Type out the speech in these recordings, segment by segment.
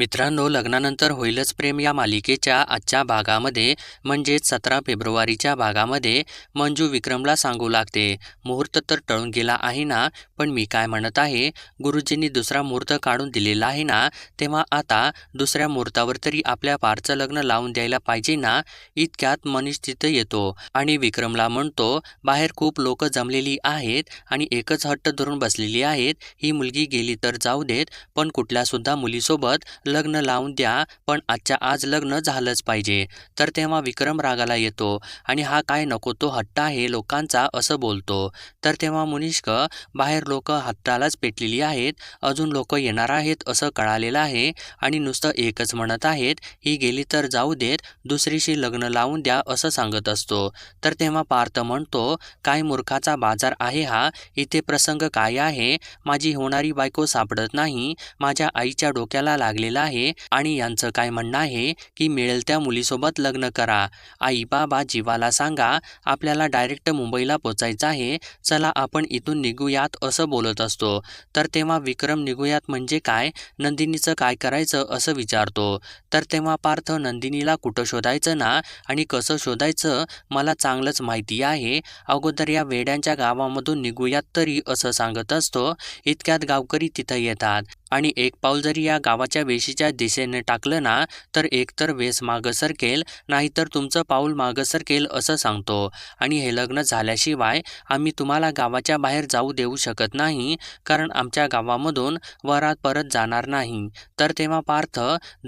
मित्रांनो लग्नानंतर होईलच प्रेम या मालिकेच्या आजच्या भागामध्ये. म्हणजेच सतरा फेब्रुवारीच्या भागामध्ये मंजू विक्रमला सांगू लागते मुहूर्त तर टळून गेला आहे ना पण मी काय म्हणत आहे? गुरुजींनी दुसरा मुहूर्त काढून दिलेला आहे ना तेव्हा आता दुसऱ्या मुहूर्तावर तरी आपल्या पारचं लग्न लावून द्यायला पाहिजे ना? इतक्यात मनीष तिथं येतो आणि विक्रमला म्हणतो बाहेर खूप लोक जमलेली आहेत आणि एकच हट्ट धरून बसलेली आहेत. ही मुलगी गेली तर जाऊ देत पण कुठल्यासुद्धा मुलीसोबत लग्न लावून द्या पण आजच्या आज लग्न झालंच पाहिजे. तर तेव्हा विक्रम रागाला येतो आणि हा काय नको तो हट्टा आहे लोकांचा असं बोलतो. तर तेव्हा मुनिष्क बाहेर लोक हट्टालाच पेटलेली आहेत अजून लोक येणार आहेत असं कळालेलं आहे आणि नुसतं एकच म्हणत आहेत ही गेली तर जाऊ देत दुसरीशी लग्न लावून द्या असं सांगत असतो. तर तेव्हा पार्थ म्हणतो काय मूर्खाचा बाजार आहे हा? इथे प्रसंग काय आहे? माझी होणारी बायको सापडत नाही माझ्या आईच्या डोक्याला लागलेला आहे आणि यांचं काय म्हणणं आहे की मिळेल त्या मुलीसोबत लग्न करा. आई बाबा जीवाला सांगा आपल्याला डायरेक्ट मुंबईला पोचायचं आहे चला आपण इथून निघूयात असं बोलत असतो. तर तेव्हा विक्रम निघूयात म्हणजे काय? नंदिनीचं काय करायचं असं विचारतो. तर तेव्हा पार्थ नंदिनीला कुठं शोधायचं ना? आणि कसं शोधायचं? मला चांगलंच माहिती आहे. अगोदर या वेड्यांच्या गावामधून निघूयात तरी असं सांगत असतो. इतक्यात गावकरी तिथं येतात. आणि एक पाऊल जरी या गावाच्या वेशीच्या दिशेने टाकलं ना तर एकतर वेस मागं सरकेल नाहीतर तुमचं पाऊल मागं सरकेल असं सांगतो. आणि हे लग्न झाल्याशिवाय आम्ही तुम्हाला गावाच्या बाहेर जाऊ देऊ शकत नाही कारण आमच्या गावामधून वरात परत जाणार नाही. तर तेव्हा पार्थ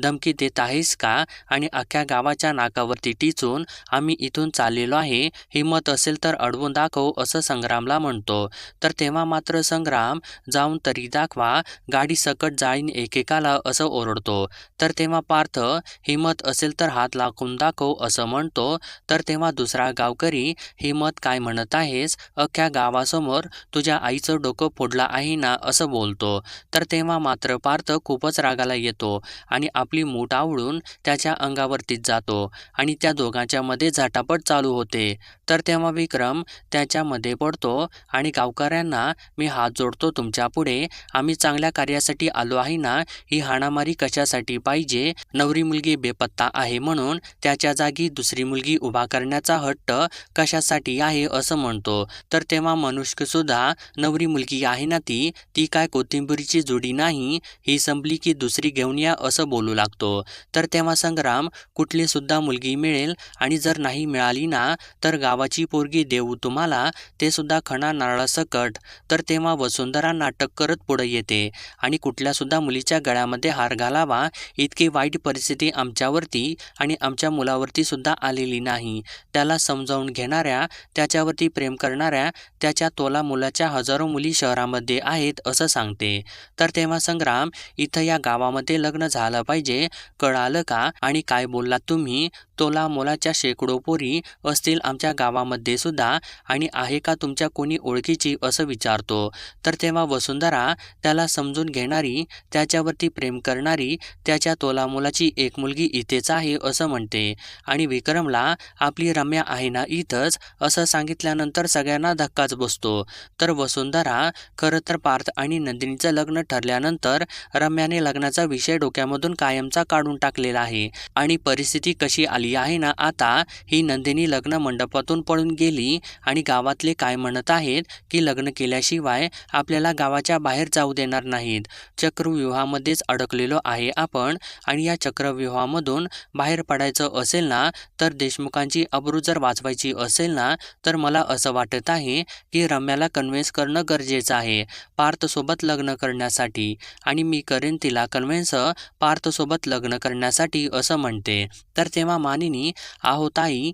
धमकी देत आहेस का? आणि अख्ख्या गावाच्या नाकावरती टिचून आम्ही इथून चाललेलो आहे हिंमत असेल तर अडवून दाखव असं संग्रामला म्हणतो. तर तेव्हा मात्र संग्राम जाऊन तरी दाखवा गाडी सकट जाईन एकेकाला असं ओरडतो. तर तेव्हा पार्थ हिमत असेल तर हात लाखून दाखव असं म्हणतो. तर तेव्हा दुसरा गावकरी हिमत काय म्हणत आहेस? अख्ख्या गावासमोर तुझ्या आईचं डोकं फोडलं आहे ना असं बोलतो. तर तेव्हा मात्र पार्थ खूपच रागाला येतो आणि आपली मूठ आवळून त्याच्या अंगावरतीच जातो आणि त्या दोघांच्या मध्ये झटापट चालू होते. तर तेव्हा विक्रम त्याच्यामध्ये पडतो आणि गावकऱ्यांना मी हात जोडतो तुमच्यापुढे. आम्ही चांगल्या कार्यासाठी आलो आहे ना ही हाणामारी कशासाठी पाहिजे? नवरी मुलगी बेपत्ता आहे म्हणून त्याच्या जागी दुसरी मुलगी उभा करण्याचा हट्ट कशासाठी आहे असं म्हणतो. तर तेव्हा मनुष्य सुद्धा नवरी मुलगी आहे ना ती ती काय कोथिंबीरीची जोडी नाही ही संपली की दुसरी घेऊन या असं बोलू लागतो. तर तेव्हा संग्राम कुठली सुद्धा मुलगी मिळेल आणि जर नाही मिळाली ना तर गावाची पोरगी देऊ तुम्हाला ते सुद्धा खणा नारळासकट. तर तेव्हा वसुंधरा नाटक करत पुढे येते. आणि कुठल्यासुद्धा मुलीच्या गळ्यामध्ये हार घालावा इतकी वाईट परिस्थिती आमच्यावरती आणि आमच्या मुलावरती सुद्धा आलेली नाही. त्याला समजावून घेणाऱ्या त्याच्यावरती प्रेम करणाऱ्या त्याच्या तोला मुलाच्या हजारो मुली शहरामध्ये आहेत असं सांगते. तर तेव्हा संग्राम इथं या गावामध्ये लग्न झालं पाहिजे कळालं का? आणि काय बोललात तुम्ही? तोला मोलाच्या शेकडो पोरी असतील आमच्या गावामध्ये सुद्धा आणि आहे का तुमच्या कोणी ओळखीची असं विचारतो. तर तेव्हा वसुंधरा त्याला समजून घेणारी त्याच्यावरती प्रेम करणारी त्याच्या तोला मुलाची एक मुलगी इथेच आहे असं म्हणते. आणि विक्रमला आपली रम्या आहे ना इथंच? असं सांगितल्यानंतर सगळ्यांना धक्काच बसतो. तर वसुंधरा खरं तर पार्थ आणि नंदिनीचं लग्न ठरल्यानंतर रम्याने लग्नाचा विषय डोक्यामधून कायमचा काढून टाकलेला आहे. आणि परिस्थिती कशी आली आहे ना आता ही नंदिनी लग्न मंडपातून पळून गेली आणि गावातले काय म्हणत आहेत की लग्न केल्याशिवाय आपल्याला गावाच्या बाहेर जाऊ देणार नाहीत. चक्रव्यूहामध्येच अडकलेलो आहे आपण आणि या चक्रव्यूहामधून बाहेर पडायचं असेल ना तर देशमुखांची अब्रू जर वाचवायची असेल ना तर मला असं वाटत आहे की रम्याला कन्व्हिन्स करणं गरजेचं आहे पार्थसोबत लग्न करण्यासाठी. आणि मी करेन तिला कन्व्हिन्स पार्थसोबत लग्न करण्यासाठी असं म्हणते. तर तेव्हा मानिनी आहो ताई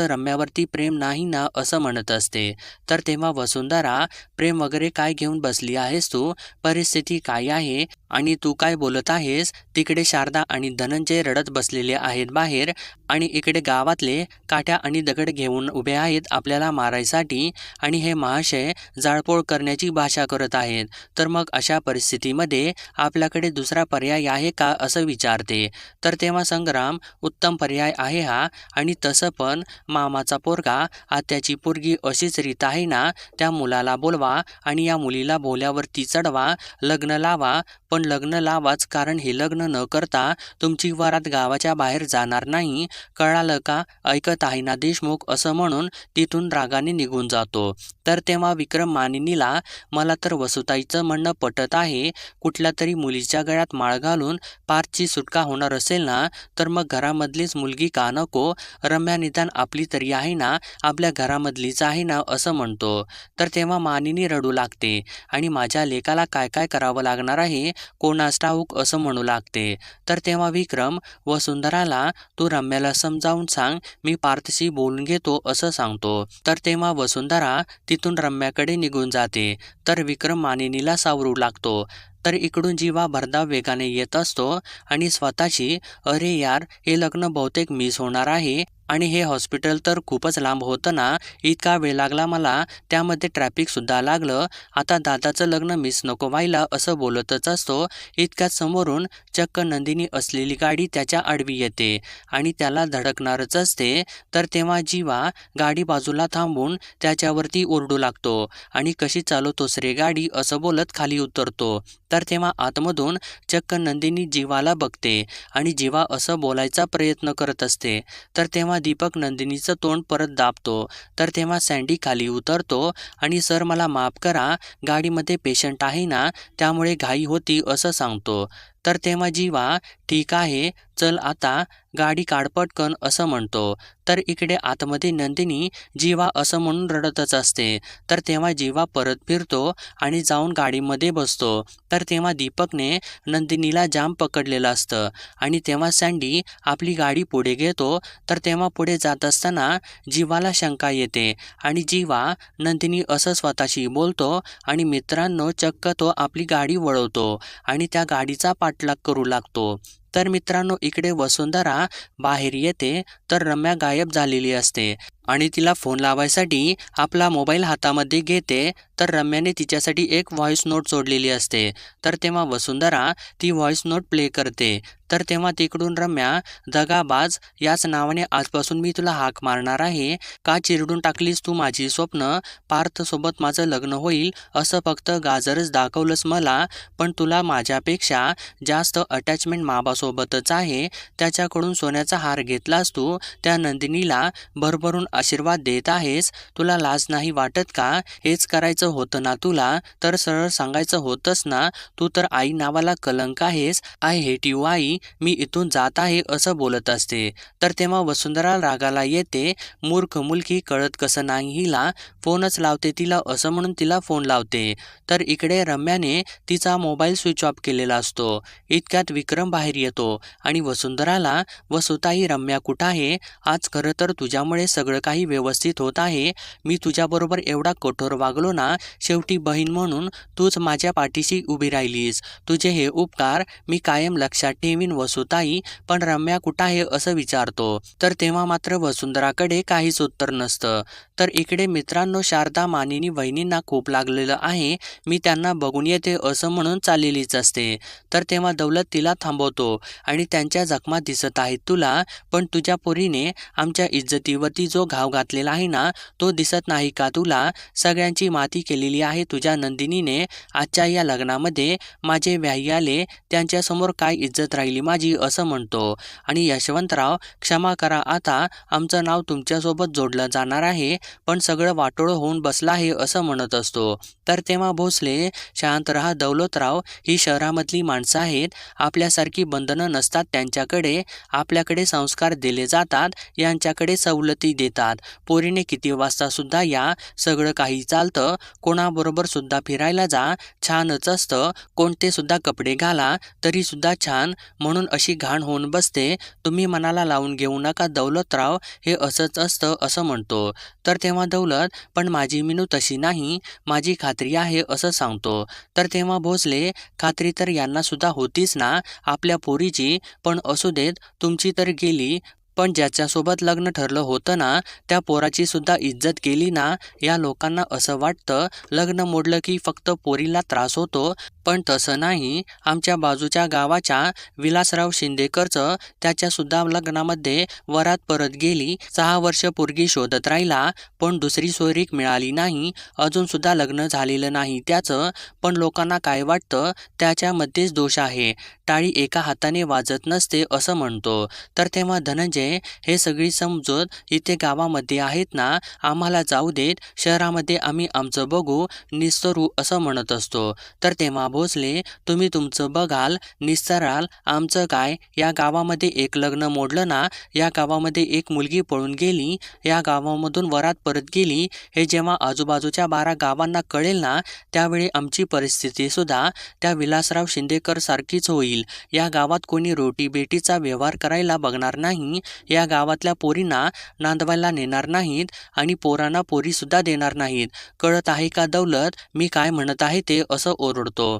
रम्यावरती प्रेम नाही ना? असं म्हणत असते. तर तेव्हा वसुंधरा प्रेम वगैरे काय घेऊन बसली आहेस तू? परिस्थिती काय आहे? आणि तू काय बोलत आहेस? तिकडे शारदा आणि धनंजय रडत बसलेले आहेत बाहेर आणि इकडे गावातले काठ्या आणि दगड घेऊन उभे आहेत आपल्याला मारायसाठी आणि हे महाशय जाळपोळ करण्याची भाषा करत आहेत. तर मग अशा परिस्थितीमध्ये आपल्याकडे दुसरा पर्याय आहे का असं विचारते. तर तेव्हा संग्राम उत्तम पर्याय आहे हा आणि तसं पण मामाचा पोरगा आत्याची पोरगी अशीच रीत आहे ना त्या मुलाला बोलवा आणि या मुलीला बोल्यावरती चढवा लग्न लावा पण पण लग्न लावाच कारण हे लग्न न करता तुमची वरात गावाच्या बाहेर जाणार नाही. कळालं का? ऐकत आहे ना देशमुख असं म्हणून तिथून रागाने निघून जातो. तर तेव्हा विक्रम मानिनीला मला तर वसुताईचं म्हणणं पटत आहे. कुठल्या तरी मुलीच्या गळ्यात माळ घालून पारची सुटका होणार असेल ना तर मग घरामधलीच मुलगी का नको? रम्या निदान आपली तरी आहे ना आपल्या घरामधलीच आहे ना? असं म्हणतो. तर तेव्हा मानिनी रडू लागते. आणि माझ्या लेकाला काय काय करावं लागणार आहे? कोणास ठाऊक असं म्हणू लागते. तर तेव्हा विक्रम वसुंधराला तू रम्याला समजावून सांग मी पार्थशी बोलून घेतो असं सांगतो. तर तेव्हा वसुंधरा तिथून रम्याकडे निघून जाते. तर विक्रम मानिनीला सावरू लागतो. तर इकडून जीवा भरधाव वेगाने येत असतो आणि स्वतःची अरे यार हे लग्न बहुतेक मिस होणार आहे आणि हे हॉस्पिटल तर खूपच लांब होतं ना इतका वेळ लागला मला त्यामध्ये ट्रॅफिकसुद्धा लागलं आता दादाचं लग्न मिस नको व्हायला असं बोलतच असतो. इतक्यात समोरून चक्क नंदिनी असलेली गाडी त्याच्या आडवी येते आणि त्याला धडकणारच असते. तर तेव्हा जीवा गाडी बाजूला थांबून त्याच्यावरती ओरडू लागतो आणि कशी चालवतोस रे गाडी असं बोलत खाली उतरतो. तर तेव्हा आतमधून चक्क नंदिनी जीवाला बघते आणि जीवा असं बोलायचा प्रयत्न करत असते. तर तेव्हा दीपक नंदिनीचं तोंड परत दाबतो. तर तेव्हा सँडी खाली उतरतो आणि सर मला माफ करा गाडीमध्ये पेशंट आहे ना त्यामुळे घाई होती असं सांगतो. तर तेव्हा जीवा ठीक आहे चल आता गाडी काडपटकन असं म्हणतो. तर इकडे आतमध्ये नंदिनी जीवा असं म्हणून रडतच असते. तर तेव्हा जीवा परत फिरतो आणि जाऊन गाडीमध्ये बसतो. तर तेव्हा दीपकने नंदिनीला जाम पकडलेलं असतं. आणि तेव्हा सँडी आपली गाडी पुढे घेतो. तर तेव्हा पुढे जात असताना जीवाला शंका येते. आणि जीवा नंदिनी असं स्वतःशी बोलतो आणि मित्रांनो चक्क तो आपली गाडी वळवतो आणि त्या गाडीचा पाठलाग करू लागतो. तर मित्रांनो इकडे वसुंधरा बाहेर येते तर रम्या गायब झालेली असते. आणि तिला फोन लावायसाठी आपला मोबाईल हातामध्ये घेते तर रम्याने तिच्यासाठी एक व्हॉइस नोट सोडलेली असते. तर तेव्हा वसुंधरा ती व्हॉइस नोट प्ले करते. तर तेव्हा तिकडून रम्या दगाबाज याच नावाने आजपासून मी तुला हाक मारणार आहे. का चिरडून टाकलीस तू माझी स्वप्न? पार्थसोबत माझं लग्न होईल असं फक्त गाजरच दाखवलंस मला. पण तुला माझ्यापेक्षा जास्त अटॅचमेंट माबासोबतच आहे. त्याच्याकडून सोन्याचा हार घेतलास तू. त्या नंदिनीला भरभरून आशीर्वाद देत आहेस तुला लाज नाही वाटत का? हेच करायचं होतं ना तुला? तर सरळ सांगायचं होतंच ना तू तर आई नावाला कलंक आहेस. आय हेट यू आई मी इथून जात आहे असं बोलत असते. तर तेव्हा वसुंधरा रागाला येते मूर्ख मुलगी कळत कसं नाही हिला? फोनच लावते तिला असं म्हणून तिला फोन लावते. तर इकडे रम्याने तिचा मोबाईल स्विच ऑफ केलेला असतो. इतक्यात विक्रम बाहेर येतो आणि वसुंधराला वसुताई रम्या कुठं आहे? आज खरं तर तुझ्यामुळे सगळं काही व्यवस्थित होत आहे. मी तुझ्याबरोबर एवढा कठोर वागलो ना शेवटी बहीण म्हणून तूच माझ्या पाठीशी उभी राहिलीस. तुझे हे उपकार मी कायम लक्षात ठेवीन वसुताई पण रम्या कुठं आहे असं विचारतो. तर तेव्हा मात्र वसुंधराकडे काहीच उत्तर नसतं. तर इकडे मित्रांनो शारदा मानिनी वहिनींना खूप लागलेलं आहे. मी त्यांना बघून येते असं म्हणून चाललेलीच असते. तर तेव्हा दौलत तिला थांबवतो आणि त्यांच्या जखमा दिसत आहेत तुला पण तुझ्या पोरीने आमच्या इज्जतीवरती जो घाव घातलेला आहे ना तो दिसत नाही का तुला? सगळ्यांची माती केलेली आहे तुझ्या नंदिनीने. आजच्या या लग्नामध्ये माझे व्याही आले त्यांच्यासमोर काय इज्जत राहिली माझी असं म्हणतो. आणि यशवंतराव क्षमा करा आता आमचं नाव तुमच्यासोबत जोडलं जाणार आहे पण सगळं वाटोळं होऊन बसलं आहे असं म्हणत असतो. तर तेव्हा भोसले शांत रहा दौलतराव ही शहरामधली माणसं आहेत. आपल्यासारखी बंधनं नसतात त्यांच्याकडे. आपल्याकडे संस्कार दिले जातात. यांच्याकडे सवलती देतात. पोरीने किती वाजता सुद्धा या सगळं काही चालतं कोणाबरोबर सुद्धा फिरायला जा छानच असतं. कोणते सुद्धा कपडे घाला तरी सुद्धा छान. म्हणून अशी घाण होऊन बसते. तुम्ही मनाला लावून घेऊ नका दौलतराव हे असंच असतं असं म्हणतो. तर तेव्हा दौलत पण माझी मिनू तशी नाही. माझी खात्री आहे असं सांगतो. तर तेव्हा भोसले खात्री तर यांना सुद्धा होतीच ना आपल्या पोरीची. पण असू देत तुमची तर गेली. पण ज्याच्यासोबत लग्न ठरलं होतं ना त्या पोराची सुद्धा इज्जत केली ना या लोकांना असं वाटतं लग्न मोडलं की फक्त पोरीला त्रास होतो पण तसं नाही आमच्या बाजूच्या गावाच्या विलासराव शिंदेकरचं त्याच्यासुद्धा लग्नामध्ये वरात परत गेली. सहा वर्ष पोरगी शोधत राहिला पण दुसरी सोयरीक मिळाली नाही. अजूनसुद्धा लग्न झालेलं नाही त्याचं पण लोकांना काय वाटतं त्याच्यामध्येच दोष आहे. टाळी एका हाताने वाजत नसते असं म्हणतो. तर तेव्हा धनंजय हे सगळी समजूत इथे गावामध्ये आहेत ना आम्हाला जाऊ देत शहरामध्ये आम्ही आमचं बघू निस्तरू असं म्हणत असतो. तर तेव्हा भोसले तुम्ही तुमचं बघाल निसराल आमचं काय? या गावामध्ये एक लग्न मोडलं ना या गावामध्ये एक मुलगी पळून गेली या गावामधून वरात परत गेली. हे जेव्हा आजूबाजूच्या बारा गावांना कळेल ना त्यावेळी आमची परिस्थितीसुद्धा त्या विलासराव शिंदेकर सारखीच होईल. या गावात कोणी रोटी बेटीचा व्यवहार करायला बघणार नाही या गावातल्या पोरींना नांदवायला नेणार नाहीत आणि पोरांना पोरीसुद्धा देणार नाहीत. कळत आहे का दौलत? मी काय म्हणत आहे ते असं ओरडतो.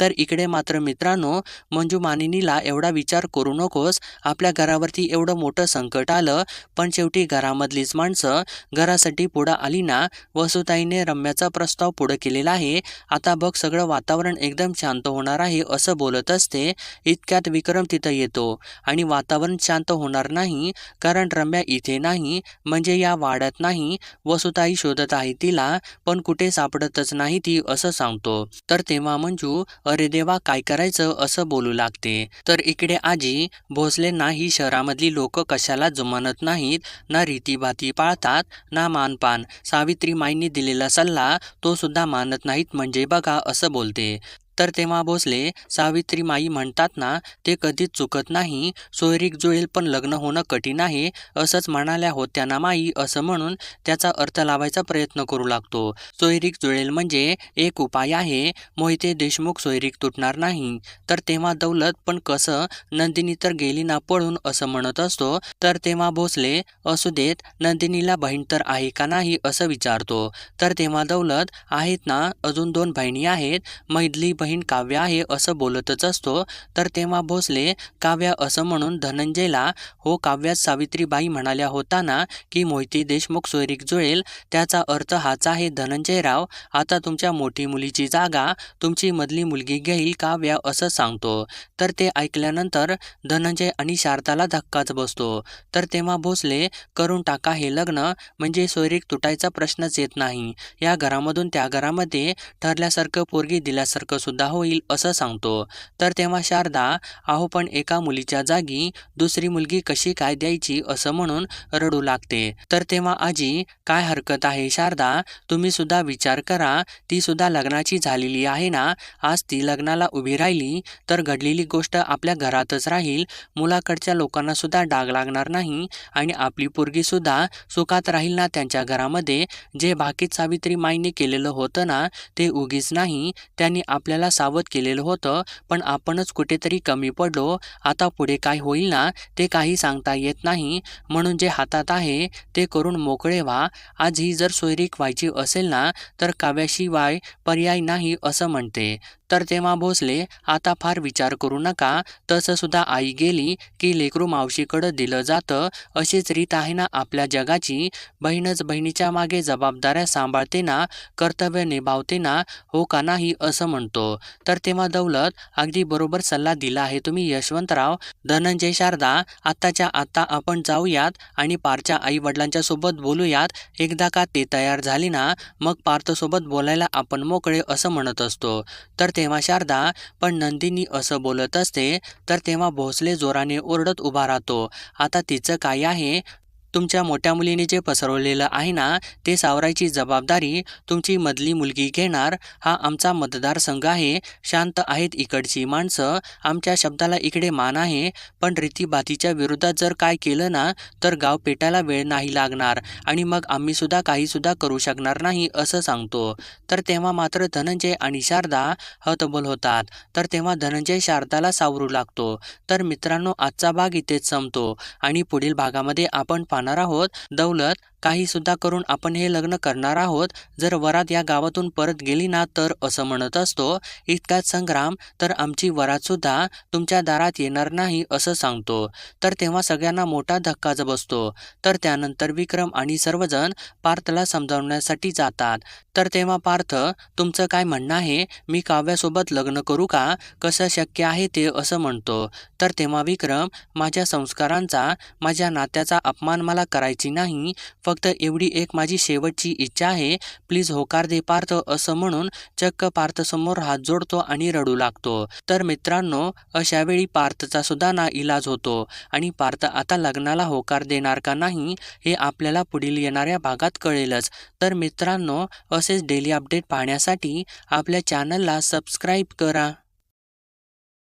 तर इकडे मात्र मित्रांनो मंजू मानिनीला एवढा विचार करू नकोस. आपल्या घरावरती एवढं मोठं संकट आलं पण शेवटी घरामधलीच माणसं घरासाठी पुढं आली ना वसुताईने रम्याचा प्रस्ताव पुढं केलेला आहे. आता बघ सगळं वातावरण एकदम शांत होणार आहे असं बोलत असते. इतक्यात विक्रम तिथं येतो. आणि वातावरण शांत होणार नाही कारण रम्या इथे नाही म्हणजे या वाड्यात नाही. वसुताई शोधत आहे तिला पण कुठे सापडतच नाही ती असं सांगतो. तर तेव्हा मंजू अरे देवा काय करायचं? असं बोलू लागते. तर इकडे आजी भोसलेंना ही शहरामधली लोक कशाला जुमानत नाहीत? ना रीतीभाती पाळतात ना मानपान. सावित्री माईंनी दिलेला सल्ला तो सुद्धा मानत नाहीत म्हणजे बघा असं बोलते. तर तेव्हा भोसले सावित्री माई म्हणतात ना ते कधीच चुकत नाही सोयरीक जुळेल पण लग्न होणं कठीण आहे असंच म्हणाल्या होत्या ना माई असं म्हणून त्याचा अर्थ लावायचा प्रयत्न करू लागतो. सोयरीक जुळेल म्हणजे एक उपाय आहे मोहिते देशमुख सोयरीक तुटणार नाही. तर तेव्हा दौलत पण कसं? नंदिनी तर गेली ना पळून असं म्हणत असतो. तर तेव्हा भोसले असू देत नंदिनीला बहीण तर आहे का नाही असं विचारतो. तर तेव्हा दौलत आहेत ना अजून दोन बहिणी आहेत मैदली बहीण काव्य आहे असं बोलतच असतो तर तेव्हा भोसले काव्या असं म्हणून धनंजयला हो काव्यात सावित्रीबाई म्हणाल्या होताना की मोहिती देशमुख सोयरीक जुळेल त्याचा अर्थ हाच आहे धनंजयराव आता तुमच्या मोठी मुलीची जागा तुमची मधली मुलगी घेईल काव्या असं सांगतो. तर ते ऐकल्यानंतर धनंजय आणि शारदाला धक्काच बसतो. तर तेव्हा भोसले करून टाका हे लग्न म्हणजे सोयरीक तुटायचा प्रश्नच येत नाही. या घरामधून त्या घरामध्ये ठरल्यासारखं पोरगी दिल्यासारखं सुद्धा होईल असं सांगतो. तर तेव्हा शारदा अहो पण एका मुलीच्या जागी दुसरी मुलगी कशी काय द्यायची असं म्हणून रडू लागते. तर तेव्हा आजी काय हरकत आहे शारदा? तुम्ही सुद्धा विचार करा. ती सुद्धा लग्नाची झालेली आहे ना? आज ती लग्नाला उभी राहिली तर घडलेली गोष्ट आपल्या घरातच राहील. मुलाकडच्या लोकांना सुद्धा डाग लागणार नाही आणि आपली पोरगी सुद्धा सुखात राहील ना त्यांच्या घरामध्ये. जे बाकी सावित्री माईने केलेलं होतं ना ते उगीच नाही. त्यांनी आपल्याला सावध केलेलं होतं पण आपणच कुठेतरी कमी पडलो. आता पुढे काय होईल ना ते काही सांगता येत नाही. म्हणून जे हातात आहे ते करून मोकळे व्हा. आज ही जर सोयरीक व्हायची असेल ना तर काव्याशिवाय पर्याय नाही असं म्हणते. तर तेव्हा भोसले आता फार विचार करू नका. तसं सुद्धा आई गेली की लेकरू मावशीकडं दिलं जातं. अशीच रीत आहे ना आपल्या जगाची. बहीणच बहिणीच्या मागे जबाबदाऱ्या सांभाळते ना कर्तव्य निभावते ना हो का नाही असं म्हणतो. तर तेव्हा दौलत अगदी बरोबर सल्ला दिला आहे तुम्ही यशवंतराव. धनंजय शारदा आत्ताच्या आत्ता आपण जाऊयात आणि पारच्या आई वडिलांच्या सोबत बोलूयात. एकदा का ते तयार झाली ना मग पार्थसोबत बोलायला आपण मोकळे असं म्हणत असतो. तर तेव्हा शारदा पण नंदिनी असं बोलत असते तर तेव्हा भोसले जोराने ओरडत उभा राहतो. आता तिचं काय आहे? तुमच्या मोठ्या मुलीने जे पसरवलेलं आहे ना ते सावरायची जबाबदारी तुमची मधली मुलगी घेणार. हा आमचा मतदारसंघ आहे. शांत आहेत इकडची माणसं. आमच्या शब्दाला इकडे मान आहे. पण रीतीबातीच्या विरोधात जर काय केलं ना तर गाव पेटायला वेळ नाही लागणार. आणि मग आम्हीसुद्धा काहीसुद्धा करू शकणार नाही असं सांगतो. तर तेव्हा मात्र धनंजय आणि शारदा हतबल होतात. तर तेव्हा धनंजय शारदाला सावरू लागतो. तर मित्रांनो आजचा भाग इथेच संपतो. आणि पुढील भागामध्ये आपण पाहणार पाहणार आहोत. दौलत काहीसुद्धा करून आपण हे लग्न करणार आहोत. जर वरात या गावातून परत गेली ना तर असं म्हणत असतो इतकाच संग्राम तर आमची वरातसुद्धा तुमच्या दारात येणार नाही असं सांगतो. तर तेव्हा सगळ्यांना मोठा धक्काच बसतो तर त्यानंतर विक्रम आणि सर्वजण पार्थला समजावण्यासाठी जातात. तर तेव्हा पार्थ तुमचं काय म्हणणं आहे? मी काव्यासोबत लग्न करू का? कसं शक्य आहे ते? असं म्हणतो. तर तेव्हा विक्रम माझ्या संस्कारांचा माझ्या नात्याचा अपमान मला करायची नाही. फक्त एवढी एक माझी शेवटची इच्छा आहे. प्लीज होकार दे पार्थ असं म्हणून चक्क पार्थसमोर हात जोडतो आणि रडू लागतो. तर मित्रांनो अशा वेळी पार्थचा सुद्धा ना इलाज होतो. आणि पार्थ आता लग्नाला होकार देणार का नाही हे आपल्याला पुढील येणाऱ्या भागात कळेलच. तर मित्रांनो असेच डेली अपडेट पाहण्यासाठी आपल्या चॅनलला सबस्क्राईब करा.